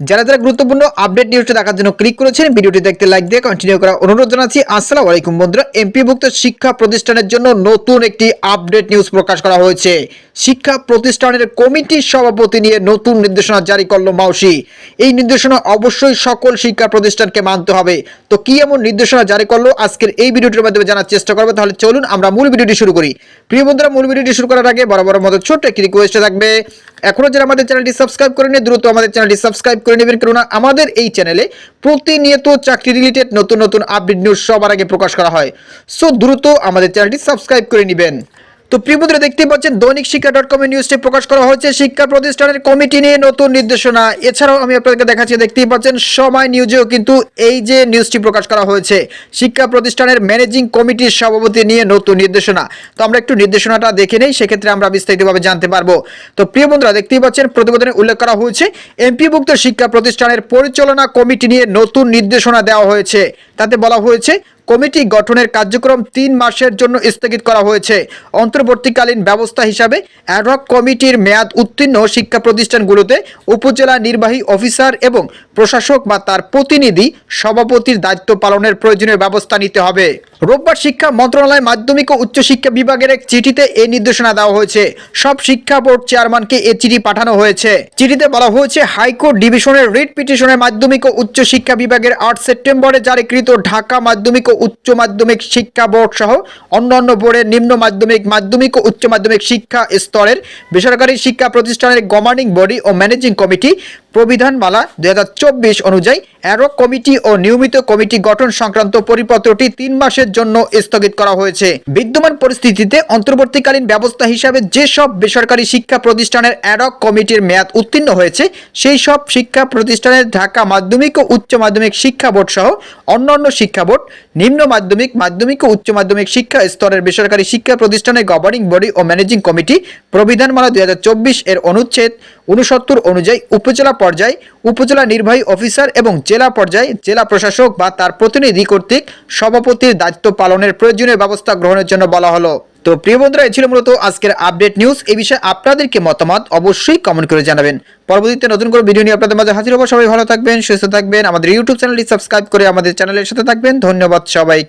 যারা যারা গুরুত্বপূর্ণ আপডেট নিউজটা দেখার জন্য ক্লিক করেছেন, ভিডিওটি দেখতে লাইক দিয়ে কন্টিনিউ করার অনুরোধ জানাচ্ছি। আসসালামু আলাইকুম বন্ধুরা এমপিভুক্ত শিক্ষা প্রতিষ্ঠানের জন্য নতুন একটি আপডেট নিউজ প্রকাশ করা হয়েছে। শিক্ষা প্রতিষ্ঠানের কমিটির সভাপতি নিয়ে নতুন নির্দেশনা জারি করল মাউসি। এই নির্দেশনা অবশ্যই সকল শিক্ষা প্রতিষ্ঠানকে মানতে হবে। তো কি এমন নির্দেশনা জারি করল? আজকের এই ভিডিওটির মাধ্যমে জানার চেষ্টা করব। তাহলে চলুন আমরা মূল ভিডিওটি শুরু করি। প্রিয় বন্ধুরা, মূল ভিডিওটি শুরু করার আগে বরাবর মতো ছোট্ট একটি রিকোয়েস্ট থাকবে। এখনও যারা আমাদের চ্যানেলটি সাবস্ক্রাইব করেনি দ্রুত আমাদের চ্যানেলটি সাবস্ক্রাইব করে নেবেন। কেননা আমাদের এই চ্যানেলে প্রতিনিয়ত চাকরি রিলেটেড নতুন নতুন আপডেট নিউজ সবার আগে প্রকাশ করা হয়। সো দ্রুত আমাদের চ্যানেলটি সাবস্ক্রাইব করে নেবেন। তো প্রিয় বন্ধুরা, দেখতেই পাচ্ছেন দৈনিক শিক্ষা ডট কম নিউজটি প্রকাশ করা হয়েছে। শিক্ষা প্রতিষ্ঠানের কমিটি নিয়ে নতুন নির্দেশনা। এছাড়াও আমি আপনাদেরকে দেখাচ্ছি, দেখতেই পাচ্ছেন, সময় নিউজেও কিন্তু এই যে নিউজটি প্রকাশ করা হয়েছে। শিক্ষা প্রতিষ্ঠানের ম্যানেজিং কমিটির সভাপতি নিয়ে নতুন নির্দেশনা। তো আমরা একটু নির্দেশনাটা দেখে নেই, সেক্ষেত্রে আমরা বিস্তারিতভাবে জানতে পারব। তো প্রিয় বন্ধুরা, দেখতেই পাচ্ছেন, প্রতিবেদনে উল্লেখ করা হয়েছে, এমপিভুক্ত শিক্ষা প্রতিষ্ঠানের পরিচালনা কমিটি নিয়ে নতুন নির্দেশনা দেওয়া হয়েছে। তাতে বলা হয়েছে কমিটি গঠনের কার্যক্রম তিন মাসের জন্য স্থগিত করা হয়েছে। অন্তর্বর্তীকালীন ব্যবস্থা হিসাবে অ্যাডহক কমিটির মেয়াদ উত্তীর্ণ শিক্ষা প্রতিষ্ঠানগুলোতে উপজেলা নির্বাহী অফিসার এবং প্রশাসক বা তার প্রতিনিধি সভাপতির দায়িত্ব পালনের প্রয়োজনীয় ব্যবস্থা নিতে হবে। রোববার শিক্ষা মন্ত্রণালয় মাধ্যমিক ও উচ্চশিক্ষা বিভাগের এক চিঠিতে এই নির্দেশনা দেওয়া হয়েছে। সব শিক্ষা বোর্ড চেয়ারম্যানকে এ চিঠি পাঠানো হয়েছে। চিঠিতে বলা হয়েছে, হাইকোর্ট ডিভিশনের রিট পিটিশনের মাধ্যমিক ও উচ্চশিক্ষা বিভাগের আট সেপ্টেম্বরে জারিকৃত ঢাকা মাধ্যমিক ও উচ্চ মাধ্যমিক শিক্ষা বোর্ড সহ অন্যান্য বোর্ডের নিম্ন মাধ্যমিক মাধ্যমিক ও উচ্চ মাধ্যমিক শিক্ষা স্তরের বেসরকারি শিক্ষা প্রতিষ্ঠানের গভর্নিং বডি ও ম্যানেজিং কমিটি প্রবিধানমালা দুই হাজার চব্বিশ অনুযায়ী অ্যারো কমিটি ও নিয়মিত কমিটি গঠন সংক্রান্ত পরিপত্রটি তিন মাসের জন্য স্থগিত করা হয়েছে। বিদ্যমান পরিস্থিতিতে অন্তর্বর্তীকালীন ব্যবস্থা হিসাবে যেসব বেসরকারি শিক্ষা প্রতিষ্ঠানের অ্যাডক কমিটির মেয়াদ উত্তীর্ণ হয়েছে, সেই সব শিক্ষা প্রতিষ্ঠানের ঢাকা মাধ্যমিক ও উচ্চ মাধ্যমিক শিক্ষা বোর্ড সহ অন্যান্য শিক্ষা বোর্ড, নিম্ন মাধ্যমিক মাধ্যমিক ও উচ্চ মাধ্যমিক শিক্ষা স্তরের বেসরকারি শিক্ষা প্রতিষ্ঠানের গভর্নিং বডি ও ম্যানেজিং কমিটি প্রবিধানমালা দুই হাজার চব্বিশ এর অনুচ্ছেদ উনসত্তর অনুযায়ী উপজেলা পর্যায়ে উপজেলা নির্বাহী অফিসার এবং জেলা পর্যায়ে জেলা প্রশাসক বা তার প্রতিনিধি কর্তৃক সভাপতির দায়িত্ব পালনের প্রয়োজনীয় ব্যবস্থা গ্রহণের জন্য বলা হলো। তো প্রিয় বন্ধুরা, এই ছিল মূলত আজকের আপডেট নিউজ। এই বিষয়ে আপনাদেরকে মতামত অবশ্যই কমেন্ট করে জানাবেন। পরবর্তীতে নতুন করে ভিডিও নিয়ে আপনাদের মাঝে হাজির হব। সবাই ভালো থাকবেন, সুস্থ থাকবেন। আমাদের ইউটিউব চ্যানেলটি সাবস্ক্রাইব করে আমাদের চ্যানেলের সাথে থাকবেন। ধন্যবাদ সবাই